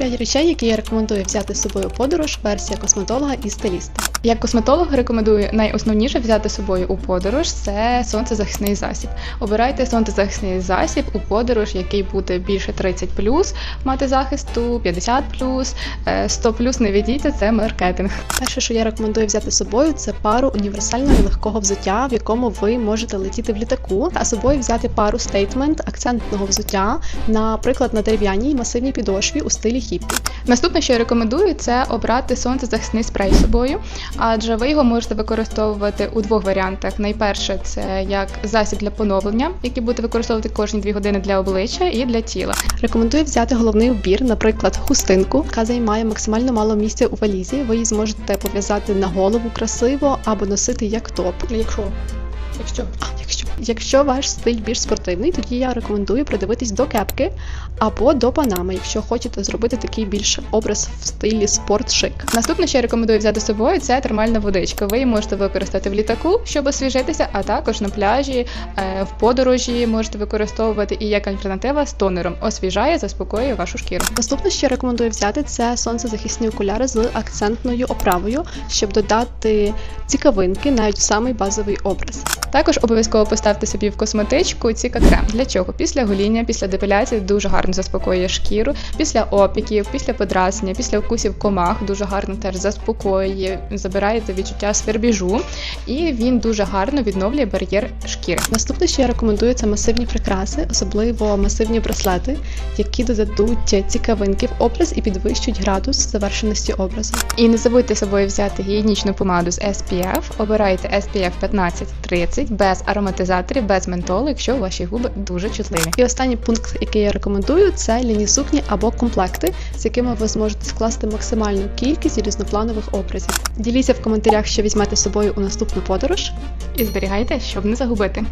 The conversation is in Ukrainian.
Топ-5 речей, які я рекомендую взяти з собою подорож, версія косметолога і стиліста. Як косметолог рекомендую найосновніше взяти з собою у подорож це сонцезахисний засіб. Обирайте сонцезахисний засіб у подорож, який буде більше 30 мати захисту, 50 е, 100 не ведіться, це маркетинг. Перше, що я рекомендую взяти з собою, це пару універсального легкого взуття, в якому ви можете летіти в літаку, а собою взяти пару стейтмент акцентного взуття, наприклад, на дерев'яній масивній підошві у стилі хіппі. Наступне, що я рекомендую, це обрати сонцезахисний спрей з собою, адже ви його можете використовувати у двох варіантах. Найперше це як засіб для поновлення, який будете використовувати кожні 2 години для обличчя і для тіла. Рекомендую взяти головний убір, наприклад, хустинку, яка займає максимально мало місця у валізі. Ви її зможете пов'язати на голову красиво або носити як топ. Якщо Якщо А, якщо, ваш стиль більш спортивний, тоді я рекомендую придивитись до кепки або до панами, якщо хочете зробити такий більш образ в стилі спорт-шик. Наступне, що я рекомендую взяти з собою, це термальна водичка. Ви її можете використати в літаку, щоб освіжитися, а також на пляжі, е, в подорожі можете використовувати і як альтернатива з тонером. Освіжає, заспокоює вашу шкіру. Наступне, що я рекомендую взяти, це сонцезахисні окуляри з акцентною оправою, щоб додати цікавинки навіть в самий базовий образ. Також обов'язково поставте собі в косметичку ціка крем. Для чого? Після гоління, після депіляції дуже гарно заспокоює шкіру, після опіків, після подразнення, після укусів комах дуже гарно теж заспокоює, забираєте відчуття свербіжу, і він дуже гарно відновлює бар'єр шкіри. Наступне, що я рекомендую, це масивні прикраси, особливо масивні браслети, які додадуть цікавинки в образ і підвищують градус завершеності образу. І не забудьте з собою взяти гігієнічну помаду з SPF. Обирайте SPF 15-30 без ароматизаторів, без ментолу, якщо ваші губи дуже чутливі. І останній пункт, який я рекомендую, це ліні сукні або комплекти, з якими ви зможете скласти максимальну кількість різнопланових образів. Діліться в коментарях, що візьмете з собою у наступну подорож. І зберігайте, щоб не загубити.